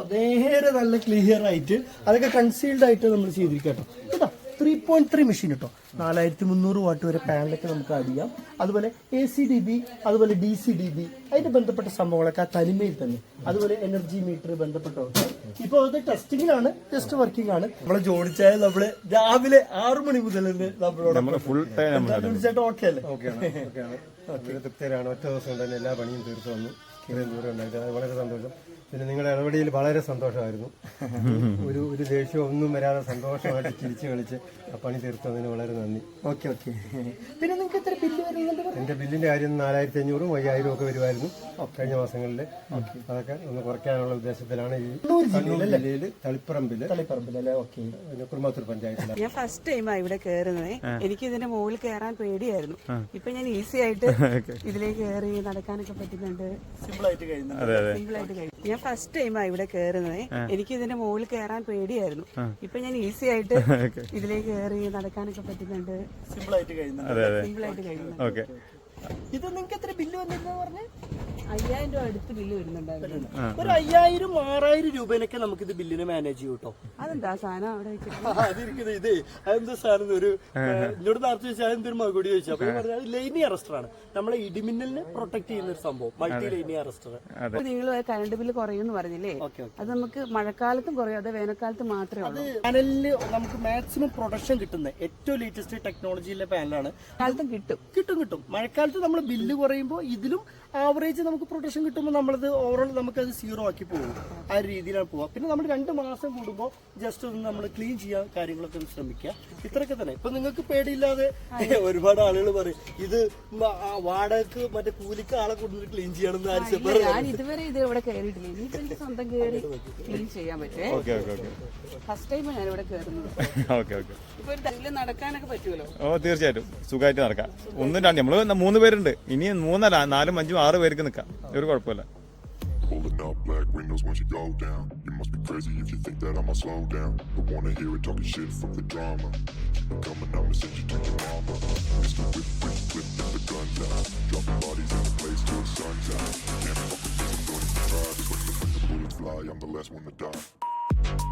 കണ്ടോ നേരെ നല്ല ക്ലിയർ ആയിട്ട് അതൊക്കെ കൺസീൽഡ് ആയിട്ട് നമ്മൾ ചെയ്തിരിക്കുക കേട്ടോ കേട്ടോ? ത്രീ പോയിന്റ് ത്രീ മെഷീൻ കേട്ടോ നാലായിരത്തി മുന്നൂറ് വാട്ട് വരെ പാനലൊക്കെ നമുക്ക് ആഡ് ചെയ്യാം. അതുപോലെ എ സി ഡി ബി അതുപോലെ ഡി സി ഡി ബി അതിന്റെ ബന്ധപ്പെട്ട സംഭവങ്ങളൊക്കെ ആ തനിമയിൽ തന്നെ. അതുപോലെ എനർജി മീറ്റർ ബന്ധപ്പെട്ടതൊക്കെ ഇപ്പൊ അത് ടെസ്റ്റിങ്ങിലാണ് ടെസ്റ്റ് വർക്കിംഗ് ആണ്. നമ്മളെ ജോഡിച്ചായ നമ്മൾ രാവിലെ ആറു മണി മുതൽ നമ്മളോട് നമ്മൾ ഫുൾ ടൈം നമ്മൾ ജോഡിച്ചായിട്ട് ഓക്കെ അല്ലേ തൃപ്തരാണ് ഒറ്റ ദിവസം തന്നെ എല്ലാ പണിയും തീർത്തു വന്നു ഇത്രയും ദൂരം ഉണ്ടായിട്ട് അത് വളരെ സന്തോഷം. പിന്നെ നിങ്ങളുടെ ഇടപെടിയിൽ വളരെ സന്തോഷമായിരുന്നു. ഒരു ഒരു ദേഷ്യം ഒന്നും വരാതെ സന്തോഷമായിട്ട് ചിരിച്ചു കളിച്ച് ആ പണി തീർത്തതിന് വളരെ നന്ദി. Okay okay. പിന്നെ നിങ്ങൾക്ക് എത്ര ബില്ല് വരുന്നുണ്ട് എന്റെ ബില്ലിന്റെ കാര്യം നാലായിരത്തി അഞ്ഞൂറും അയ്യായിരം ഒക്കെ വരുമായിരുന്നു കഴിഞ്ഞ മാസങ്ങളിൽ അതൊക്കെ ഒന്ന് കുറയ്ക്കാനുള്ള ഉദ്ദേശത്തിലാണ് ഈ കണ്ണൂർ ജില്ലയിൽ തളിപ്പറമ്പിൽ. തളിപ്പറമ്പിലല്ലേ ഓക്കെ. പിന്നെ കുറുമാത്തൂർ പഞ്ചായത്തിലാണ് ഞാൻ ഫസ്റ്റ് ടൈമാണ് ഇവിടെ കയറുന്നത് എനിക്ക് ഇതിന്റെ മുകളിൽ കയറാൻ പേടിയായിരുന്നു. ഇപ്പൊ ഞാൻ ഈസി ആയിട്ട് ഇതിലേക്ക് കയറി നടക്കാനൊക്കെ പറ്റുന്നുണ്ട്. സിമ്പിൾ ആയിട്ട് കഴിയുന്നു സിമ്പിൾ ആയിട്ട് കഴിയും ഞാൻ ഫസ്റ്റ് ടൈമാ ഇവിടെ കയറുന്നത് എനിക്ക് ഇതിന്റെ മുകളിൽ കയറാൻ പേടിയായിരുന്നു. ഇപ്പൊ ഞാൻ ഈസി ആയിട്ട് ഇതിലേക്ക് കയറി നടക്കാനൊക്കെ പറ്റുന്നുണ്ട്. സിമ്പിൾ ആയിട്ട് കഴിയുന്നു ഇത് നിങ്ങൾക്ക് എത്ര ബില്ല് വന്നിരുന്നു പറഞ്ഞേ? അയ്യായിരം രൂപ അടുത്ത് ബില്ല് വരുന്നുണ്ടായിരുന്നു. ഒരു അയ്യായിരം ആറായിരം രൂപേനൊക്കെ നമുക്ക് ഇത് ബില്ലിന് മാനേജ് ചെയ്യും കേട്ടോ. അതെന്താ സാധനം അവിടെ അതിരിക്കുന്നത് ഇതേ അതെന്താ സാധനം ഒരു എന്നോട് നേരത്തെ ചോദിച്ചാൽ എന്തൊരു മകുടി ചോദിച്ചു അപ്പൊ പറഞ്ഞാൽ ലൈനി അറസ്റ്റർ ആണ്. നമ്മളെ ഇടിമിന്നലിനെ പ്രൊട്ടക്ട് ചെയ്യുന്ന ഒരു സംഭവം മൾട്ടി ലൈനി അറസ്റ്റർ നിങ്ങൾ കറണ്ട് ബില്ല് കുറയുമെന്ന് പറഞ്ഞില്ലേ? അത് നമുക്ക് മഴക്കാലത്തും കുറയും അതെ വേനൽക്കാലത്ത് മാത്രമേ ഉള്ളൂ. പാനലിൽ നമുക്ക് മാക്സിമം പ്രൊഡക്ഷൻ കിട്ടുന്ന ഏറ്റവും ലേറ്റസ്റ്റ് ടെക്നോളജിയിലെ പാനലാണ് കാലത്തും കിട്ടും. കിട്ടും കിട്ടും. മഴക്കാലത്ത് നമ്മൾ ബില്ല് കുറയുമ്പോൾ ഇതിലും ആവറേജ് നമുക്ക് പ്രൊട്ടക്ഷൻ കിട്ടുമ്പോൾ നമ്മളത് ഓവറോൾ അത് സീറോ ആക്കി പോകും. ആ രീതിയിലാണ് പോവുക. പിന്നെ നമ്മൾ രണ്ട് മാസം കൂടുമ്പോൾ ജസ്റ്റ് ഒന്ന് നമ്മൾ ക്ലീൻ ചെയ്യാൻ കാര്യങ്ങളൊക്കെ ഒന്ന് ശ്രമിക്കുക. ഇത്രയൊക്കെ തന്നെ. ഇപ്പൊ നിങ്ങൾക്ക് പേടിയില്ലാതെ ഒരുപാട് ആളുകൾ പറയും ഇത് വാടകക്ക് മറ്റേ കൂലിക്ക് ആളെ കൊണ്ടുവന്ന് ക്ലീൻ ചെയ്യണമെന്ന് ആരും ഞാൻ ഇതുവരെ ഇത് ഇവിടെ കയറിയിട്ടില്ല ഇനിയിപ്പോ എനിക്ക് സ്വന്തം കയറി ക്ലീൻ ചെയ്യാൻ പറ്റുമേ okay okay okay. First time ഞാൻ ഇവിടെ കയറുന്നത് ഓക്കെ ഓക്കെ. ഇപ്പൊ ഒരു തല്ലിൽ നടക്കാനൊക്കെ പറ്റുമല്ലോ. ഓ തീർച്ചയായിട്ടും. സുഖമായിട്ട് നടക്കാം. ഒന്നും രണ്ട് നമ്മൾ മൂന്ന് പേരുണ്ട് ഇനി മൂന്നല്ല നാലും അഞ്ചും ആറ് പേർക്ക് നിൽക്കാം ഒരു കുഴപ്പമില്ല Pulling up black windows once you go down. You must be crazy if you think that I'ma slow down. But wanna hear it talking shit, from the drama. Keep it coming, I'ma send you to your mama. Mr. Whip, whip, whip, get the guns out. Dropping bodies in the place till the sun's out. Can't fuck with this, I'm going to try. But when the bullets fly, I'm the last one to die.